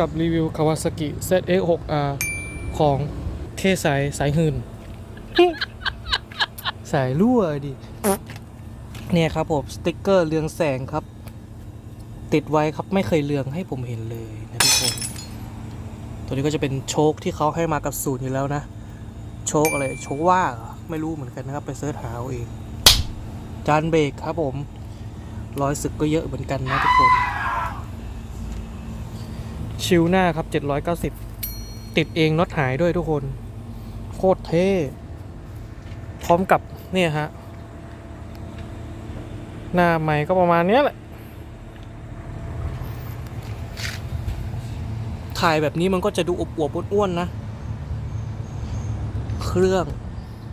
กับรีวิว Kawasaki ZX6R ของเทสายสายหืน สายรั่วดิ เนี่ยครับผมสติกเกอร์เรืองแสงครับ ติดไว้ครับไม่เคยเรืองให้ผมเห็นเลยนะทุกคน ตัวนี้ก็จะเป็นโชคที่เขาให้มากับสูตรอยู่แล้วนะ โชคอะไร โชคว่าไม่รู้เหมือนกันนะครับ ไปเสิร์ชหาเอาเอง จานเบรกครับผม รอยสึกก็เยอะเหมือนกันนะทุกคน ชิวหน้าครับ 790 ติดเองน็อตหายด้วยทุกคน โคตรเท่ พร้อมกับเนี่ยฮะ หน้าใหม่ก็ประมาณเนี้ยแหละ ถ่ายแบบนี้มันก็จะดูอบอวบอ้วนๆนะ เครื่อง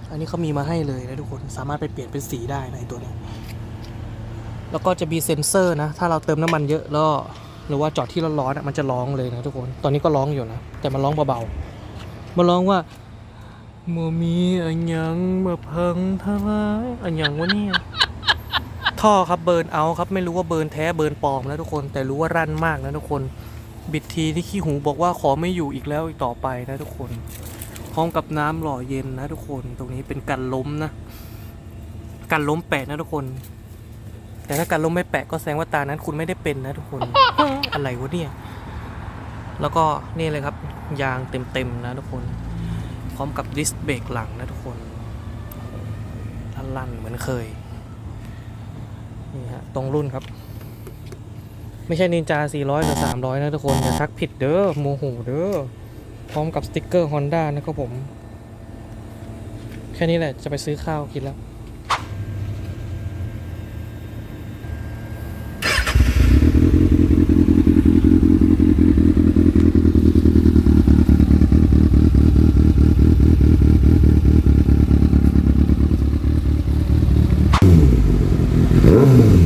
อันนี้เขามีมาให้เลยนะทุกคน สามารถไปเปลี่ยนเป็นสีได้ในตัวนี้ แล้วก็จะมีเซ็นเซอร์นะ ถ้าเราเติมน้ำมันเยอะแล้ว หรือว่าจอดที่ร้อนๆอะมันจะร้องเลยนะทุกคน ตอนนี้ก็ร้องอยู่นะ แต่มันร้องเบาๆ มันร้องว่าเมื่อมีอันยังเมื่อเพิงทลายอันยังวะเนี่ย ท่อครับเบิร์นเอาครับ ไม่รู้ว่าเบิร์นแท้เบิร์นปลอมนะทุกคน แต่รู้ว่ารั่นมากนะทุกคน บิดทีที่ขี้หูบอกว่าขอไม่อยู่อีกแล้วอีกต่อไปนะทุกคน พร้อมกับน้ำหล่อเย็นนะทุกคน ตรงนี้เป็นกันล้มนะ กันล้มแปะนะทุกคน แต่ถ้าการล้มไม่แปะก็แสดงว่าตานั้นคุณไม่ได้เป็นนะทุกคน อะไรวะเนี่ย แล้วก็นี่เลยครับ ยางเต็มๆนะทุกคน พร้อมกับดิสเบรกหลังนะทุกคนลั่นๆเหมือนเคย นี่ฮะ ตรงรุ่นครับ ไม่ใช่นินจา 400 หรือ 300 นะทุกคน อย่าทักผิดเด้อโมโหเด้อ พร้อมกับสติกเกอร์ Honda นะครับผม แค่นี้แหละจะไปซื้อข้าวกินแล้ว Mm-hmm.